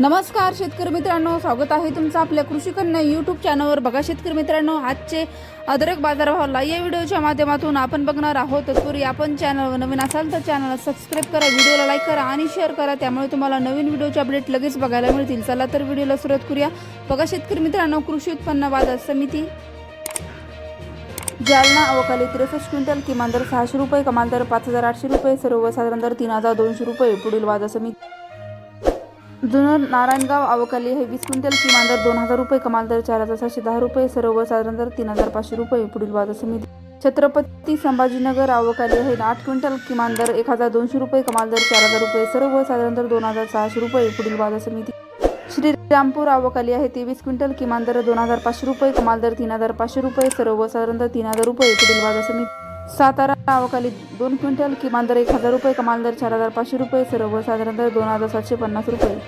नमस्कार शेतकरी मित्रांनो. स्वागत आहे तुमचं आपल्या कृषी कन्या यूट्यूब चॅनलवर बघा शेतकरी मित्रांनो आजचे अदरक बाजारभावाला या व्हिडिओच्या माध्यमातून आपण बघणार आहोत. तत्पूर्वी आपण चॅनलवर नवीन असाल तर चॅनलला सबस्क्राईब करा व्हिडिओला लाईक करा आणि शेअर करा. त्यामुळे तुम्हाला नवीन व्हिडिओचे अपडेट लगेच बघायला मिळतील. चला तर व्हिडिओला सुरुवात करूया. बघा शेतकरी मित्रांनो कृषी उत्पन्न बाजार समिती जालना अवकाली त्रेसष्ट क्विंटल किमान दर सहाशे रुपये कमाल दर पाच हजार आठशे रुपये सर्वसाधारण दर तीन हजार दोनशे रुपये पुढील बाजार समिती जुनं नारायणगाव अवकाली हे वीस क्विंटल किमान दर दोन हजार रुपये कमाल दर चार हजार सहाशे दहा रुपये सर्वसाधारण दर तीन हजार पाचशे रुपये पुढील बाजार समिती छत्रपती संभाजीनगर अवकाली हे आठ क्विंटल किमान दर एक हजार दोनशे रुपये कमाल दर चार हजार रुपये सर्वसाधारण दर दोन हजार सहाशे रुपये पुढील बाजार समिती श्रीरामपूर अवकाली आहे तेवीस क्विंटल किमान दर दोन हजार पाचशे रुपये कमाल दर तीन हजार पाचशे रुपये सर्वसाधारण दर तीन हजार रुपये पुढील बाजार समिती सातारा नावाखाली दोन क्विंटल किमान दर एक हजार रुपये कमाल दर चार हजार पाचशे रुपये सर्वसाधारण दर दोन हजार सातशे पन्नास रुपये.